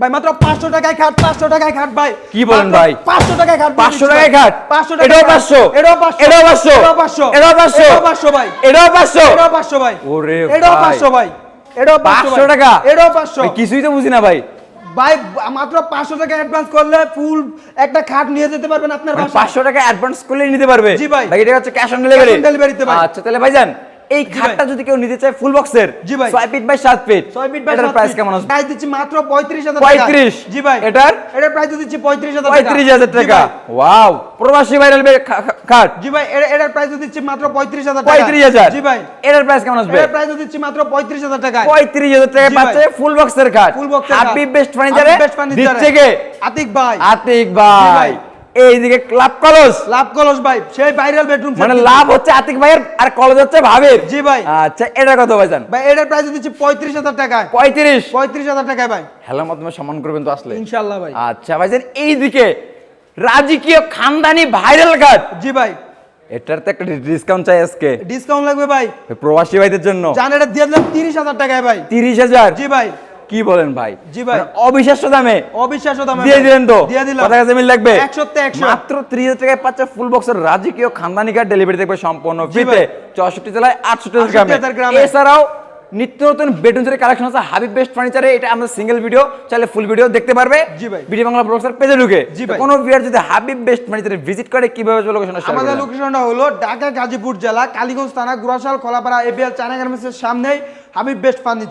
ভাই মাত্র পাঁচশো টাকায় খাট পাঁচশো টাকায় খাট ভাই। কি বলেন ভাই? পাঁচশো টাকায় খাট 500 টাকায় খাট? পাঁচশো এটাও 500 এটাও পাঁচশো। এটাও 500 এটাও পাঁচশো। এটাও 500 এটাও পাঁচশো ভাই। এটাও পাঁচশো? এটাও পাঁচশো ভাই। ওরে এটাও ভাই। পাঁচশো ভাই। এটাও পাঁচশো ভাই। টাকা? এটাও পাঁচশো। ভাই, কিছুই তো বুঝি না ভাই। ভাই মাত্র পাঁচশো টাকা অ্যাডভান্স করলে ফুল একটা খাট নিয়ে যেতে পারবেন আপনার মানে পাঁচশো টাকা অ্যাডভান্স করলে নিতে পারবে। জি ভাই। ভাই এটা হচ্ছে cash on delivery Cash on delivery তে ভাই। আচ্ছা তাহলে ভাইজান এই খাটটা যদি কেউ নিতে চায় ফুল বক্সের জি ভাই। ছয় ফিট বাই সাত ফিট ছয় ফিট বাই এটার সাত প্রাইস কেমন আসবে প্রাইস দিচ্ছি মাত্র পঁয়ত্রিশ হাজার 35 জি ভাই। এটার? এটার প্রাইস দিচ্ছি পঁয়ত্রিশ হাজার পঁয়ত্রিশ হাজার টাকা। ওয়াও প্রবাসী ভাইরাল খাট। জি ভাই এর- এটার প্রাইস দিচ্ছি মাত্র পঁয়ত্রিশ হাজার পঁয়ত্রিশ হাজার। জি ভাই। এটার প্রাইস কেমন আসবে? এটার প্রাইস দিচ্ছি মাত্র পঁয়ত্রিশ হাজার টাকা। পঁয়ত্রিশ হাজার টাকা জি পাচ্ছে ফুল বক্সের খাট। ফুল বক্সের খাট। হাবিব বেস্ট ফার্নিচারে বেস্ট ফার্নিচারে দিচ্ছে কে? আতিক ভাই। আতিক ভাই। এইদিকে ক্লাব কলস লাভ কলস ভাই সেই ভাইরাল বেডরুম মানে লাভ হচ্ছে আতিক ভাইয়ের আর কলস হচ্ছে ভাবের। জি ভাই। আচ্ছা এটা কত ভাইজান ভাই এটার প্রাইস দিচ্ছি পঁয়ত্রিশ হাজার টাকায়। পঁয়ত্রিশ? পঁয়ত্রিশ হাজার টাকায় ভাই। হেলার মাধ্যমে সম্মান করবেন তো আসলে। ইনশাল্লাহ ভাই। আচ্ছা ভাইজান এইদিকে রাজকীয় খানদানি ভাইরাল কাট জি ভাই। এটার তো একটা ডিসকাউন্ট চাই আজকে। ডিসকাউন্ট লাগবে ভাই। প্রবাসী ভাইদের জন্য। জান এটা দিয়ে দিলাম তিরিশ হাজার টাকায় ভাই। তিরিশ হাজার? জি ভাই। কি বলেন ভাই? জি ভাই। মানে অবিশ্বাস্য দামে। অবিশ্বাস্য দামে দিয়ে দিলেন তো? দিয়ে দিলাম। কথা কাছে মিল লাগবে? একশোতে একশো। মাত্র ত্রিশ হাজার টাকায় পাচ্ছে ফুল বক্সের রাজকীয় খানদানি কার্ড ডেলিভারি দেখবে সম্পূর্ণ ফ্রিতে ভাই। চৌষট্টি জেলায় আটষট্টি 68 গ্রামে। এছাড়াও নিত্য নতুন বেডরুম সেটের কালেকশন আছে হাবিব বেস্ট ফার্নিচারে এটা আমাদের সিঙ্গেল ভিডিও চাইলে ফুল ভিডিও দেখতে পারবে। জি ভাই। বিডি বাংলা ব্লগসের পেজে ঢুকে। তো। কোনো ভিউয়ার যদি হাবিব বেস্ট ফার্নিচারে ভিজিট করে কীভাবে লোকেশন আমাদের লোকেশনটা হলো ঢাকা গাজীপুর জেলা কালীগঞ্জ থানা গুরাশাল খোলাপাড়া এবিএল চায়না গার্মেন্টসের সামনেই হাবিব বেস্ট ফার্নিচার